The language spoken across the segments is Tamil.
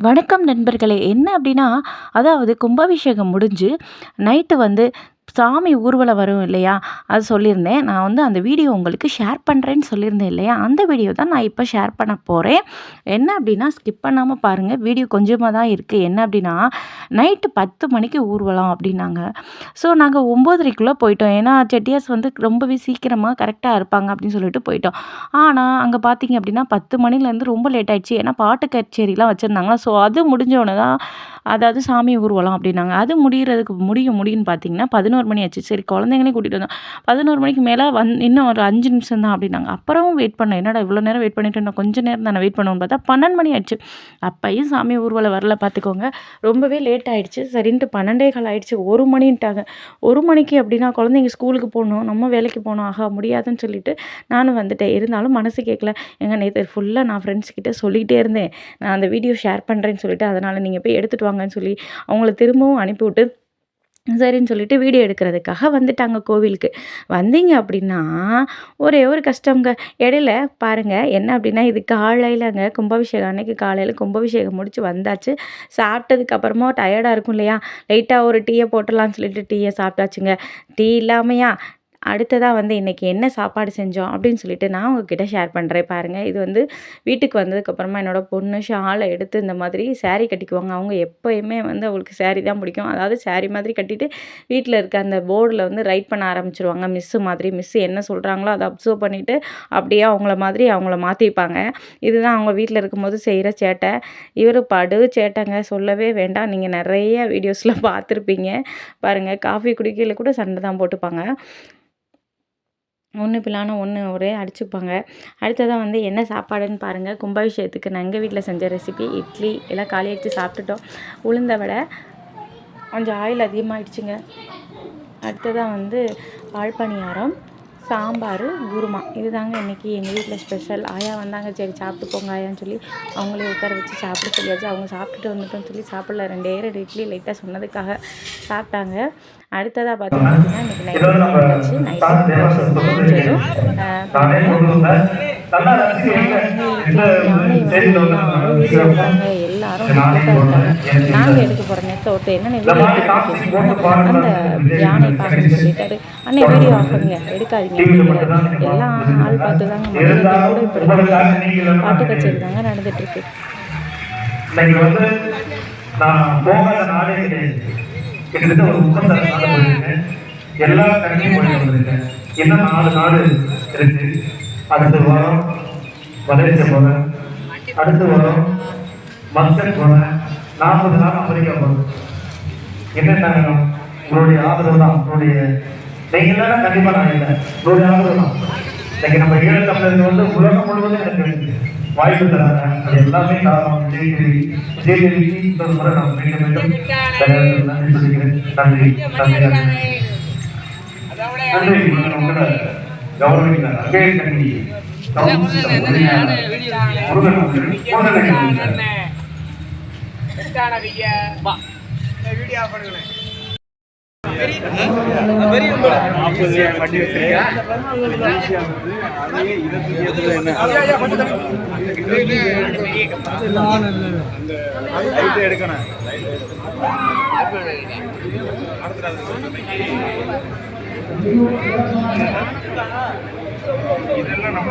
வணக்கம் நண்பர்களே என்ன அப்படின்னா அதாவது கும்பாபிஷேகம் முடிஞ்சு நைட்டு வந்து சாமி ஊர்வலம் வரும் இல்லையா? அது சொல்லியிருந்தேன். நான் வந்து அந்த வீடியோ உங்களுக்கு ஷேர் பண்ணுறேன்னு சொல்லியிருந்தேன் இல்லையா? அந்த வீடியோ தான் நான் இப்போ ஷேர் பண்ண போகிறேன் என்ன அப்படின்னா ஸ்கிப் பண்ணாமல் பாருங்கள் வீடியோ கொஞ்சமாக தான் இருக்குது என்ன அப்படின்னா நைட்டு பத்து மணிக்கு ஊர்வலம் அப்படின்னாங்க. ஸோ நாங்கள் ஒம்போதரைக்குள்ளே போயிட்டோம். ஏன்னா செட்டியாஸ் வந்து ரொம்பவே சீக்கிரமாக கரெக்டாக இருப்பாங்க அப்படின்னு சொல்லிட்டு போயிட்டோம். ஆனால் அங்கே பார்த்தீங்க அப்படின்னா பத்து மணிலேருந்து ரொம்ப லேட் ஆயிடுச்சு. ஏன்னா பாட்டு கச்சேரிலாம் வச்சுருந்தாங்களா. ஸோ அது முடிஞ்சோடனே தான் அதாவது சாமி ஊர்வலம் அப்படின்னாங்க. அது முடிகிறதுக்கு முடியும் முடியும்னு பார்த்தீங்கன்னா பதினோரு மணி ஆச்சு. சரி குழந்தைங்களையும் கூட்டிகிட்டு வந்தோம். பதினோரு மணிக்கு மேலே வந் இன்னும் ஒரு அஞ்சு நிமிஷம் தான் அப்படின்னாங்க. அப்புறமும் வெயிட் பண்ணேன் என்னடா இவ்வளோ நேரம் வெயிட் பண்ணிட்டு நான் கொஞ்சம் நேரம் தானே வெயிட் பண்ணுவோம் பார்த்தா பன்னெண்டு மணி ஆயிடுச்சு அப்பையும் சாமி ஊர்வலம் வரல பார்த்துக்கோங்க. ரொம்பவே லேட் ஆகிடுச்சு சரின்ட்டு பன்னெண்டே கால் ஆயிடுச்சு. ஒரு மணின்ட்டாங்க. ஒரு மணிக்கு அப்படின்னா குழந்தைங்க ஸ்கூலுக்கு போகணும் நம்ம வேலைக்கு போகணும் ஆகா முடியாதுன்னு சொல்லிட்டு நானும் வந்துட்டேன். இருந்தாலும் மனசு கேட்கல எங்க நேற்று ஃபுல்லாக நான் ஃப்ரெண்ட்ஸ் கிட்ட சொல்லிகிட்டே இருந்தேன். நான் அந்த வீடியோ ஷேர் பண்ணுறேன்னு சொல்லிட்டு அதனால் நீங்கள் போய் எடுத்துகிட்டு வாங்கன்னு சொல்லி அவங்கள திரும்பவும் அனுப்பிவிட்டு சரின்னு சொல்லிட்டு வீடியோ எடுக்கிறதுக்காக வந்துட்டாங்க கோவிலுக்கு. வந்தீங்க அப்படின்னா ஒரே ஒரு கஷ்டங்க இடையில பாருங்கள் என்ன அப்படின்னா இது காலையிலங்க கும்பாபிஷேகம். அன்னைக்கு காலையில் கும்பாபிஷேகம் முடித்து வந்தாச்சு. சாப்பிட்டதுக்கு அப்புறமா டயர்டாக இருக்கும் இல்லையா? லைட்டாக ஒரு டீயை போட்டுடலான்னு சொல்லிட்டு டீயை சாப்பிட்டாச்சுங்க. டீ இல்லாமையா? அடுத்ததாக வந்து இன்றைக்கி என்ன சாப்பாடு செஞ்சோம் அப்படின்னு சொல்லிட்டு நான் உங்ககிட்ட ஷேர் பண்ணுறேன் பாருங்கள் இது வந்து வீட்டுக்கு வந்ததுக்கப்புறமா என்னோடய பொண்ணு ஷாலை எடுத்து இந்த மாதிரி சேரீ கட்டிக்குவாங்க. அவங்க எப்போயுமே வந்து அவங்களுக்கு சேரீ தான் பிடிக்கும். அதாவது சேரீ மாதிரி கட்டிட்டு வீட்டில் இருக்க அந்த போர்டில் வந்து ரைட் பண்ண ஆரம்பிச்சிருவாங்க. மிஸ்ஸு மாதிரி மிஸ்ஸு என்ன சொல்கிறாங்களோ அதை அப்சர்வ் பண்ணிவிட்டு அப்படியே அவங்கள மாதிரி அவங்கள மாற்றிப்பாங்க இதுதான் அவங்க வீட்டில் இருக்கும்போது செய்கிற சேட்டை. இவர் படு சேட்டைங்க. சொல்லவே வேண்டாம். நீங்கள் நிறைய வீடியோஸில் பார்த்துருப்பீங்க. பாருங்கள் காஃபி குடிக்கையில் கூட சண்டை தான் போட்டுப்பாங்க. ஒன்று பிள்ளான ஒன்று ஒரே அடிச்சுப்பாங்க. அடுத்ததாக வந்து என்ன சாப்பாடுன்னு பாருங்கள் கும்பாபிஷேகத்துக்கு நான் எங்கள் வீட்டில் செஞ்ச ரெசிபி இட்லி எல்லாம் காலி அடித்து சாப்பிட்டுட்டோம். உளுந்த வடை கொஞ்சம் ஆயில் அதிகமாகிடுச்சுங்க அடுத்ததாக வந்து பால் பணியாரம். சாம்பார் குருமா. இது தாங்க இன்றைக்கி எங்கள் வீட்டில் ஸ்பெஷல் ஆயா வந்தாங்க சரி சாப்பிட்டு போங்க ஆயான்னு சொல்லி அவங்களே உட்கார வச்சு சாப்பிட சொல்லியாச்சு. அவங்க சாப்பிட்டுட்டு வந்துட்டோன்னு சொல்லி சாப்பிடல. ரெண்டே ரெண்டு இட்லி லைட்டாக சொன்னதுக்காக சாப்பிட்டாங்க. அடுத்ததாக பார்த்தீங்க அப்படின்னா இன்றைக்கி நைட்டு வச்சு நைட்டு எல்லாரும் நாங்கள் எடுக்க போகிற நெத்தை ஒருத்தர் என்னென்ன அந்த யானை பார்க்கணும்னு சொல்லிட்டாரு அண்ணே வீடியோ பண்ணுங்க. எடுக்காதீங்க. எல்லாம் ஆள் பார்த்து தாங்க கூட இப்படி பாட்டு கச்சேரி தாங்க நடந்துட்டு இருக்கு. கிட்டத்தட்ட ஒரு முப்பத்தாறு எல்லா வந்திருக்கேன். இன்னும் நாலு நாடு இருக்கு. அடுத்த வாரம் மலேசியா போகிறேன் அடுத்த வாரம் மஸ்கட் போகிறேன் நாற்பது நாள் அமெரிக்கா போகிறேன் என்ன உங்களுடைய ஆதரவு தான். உங்களுடைய நீங்கள் இல்லைன்னா கண்டிப்பாக நான் இல்லை. உங்களுடைய ஆதரவு தான். இன்னைக்கு நம்ம ஈழ தமிழர்கள் வந்து உலகம் முழுவதும் எனக்கு வாய்ப்பு தராங்க. அது எல்லாமே காரணம் விஜயகிரி விஜயகிரிக்கு இன்னொரு முறை நான் மீண்டும் மீண்டும் நன்றி சொல்லிக்கிறேன். நன்றி. நன்றி. நன்றி. உங்களோட கௌரவிக்கிறார் அங்கே முருகன் முருகன் முருகன் வீடியோ பண்ணுங்களேன் எடுக்கணும் இதெல்லாம் நம்ம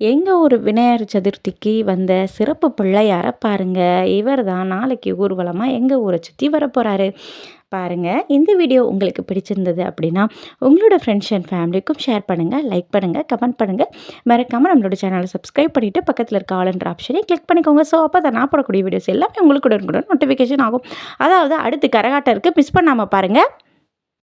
எங்கள் ஊர் விநாயகர் சதுர்த்திக்கு வந்த சிறப்பு பிள்ளையாரை பாருங்கள் இவர் தான் நாளைக்கு ஊர்வலமாக எங்கள் ஊரை சுற்றி வரப்போகிறாரு பாருங்கள் இந்த வீடியோ உங்களுக்கு பிடிச்சிருந்தது அப்படின்னா உங்களோட ஃப்ரெண்ட்ஸ் அண்ட் ஃபேமிலிக்கும் ஷேர் பண்ணுங்கள் லைக் பண்ணுங்கள் கமெண்ட் பண்ணுங்கள் மறக்காமல் நம்மளோட சேனலை சப்ஸ்கிரைப் பண்ணிவிட்டு பக்கத்தில் இருக்க ஆளுன்ற ஆப்ஷனை கிளிக் பண்ணிக்கோங்க. ஸோ அப்போ தான் நான் போடக்கூடிய வீடியோஸ் எல்லாமே உங்களுக்கு கூட நோட்டிஃபிகேஷன் ஆகும். அதாவது அடுத்து கரகாட்டம் இருக்குது மிஸ் பண்ணாமல் பாருங்கள்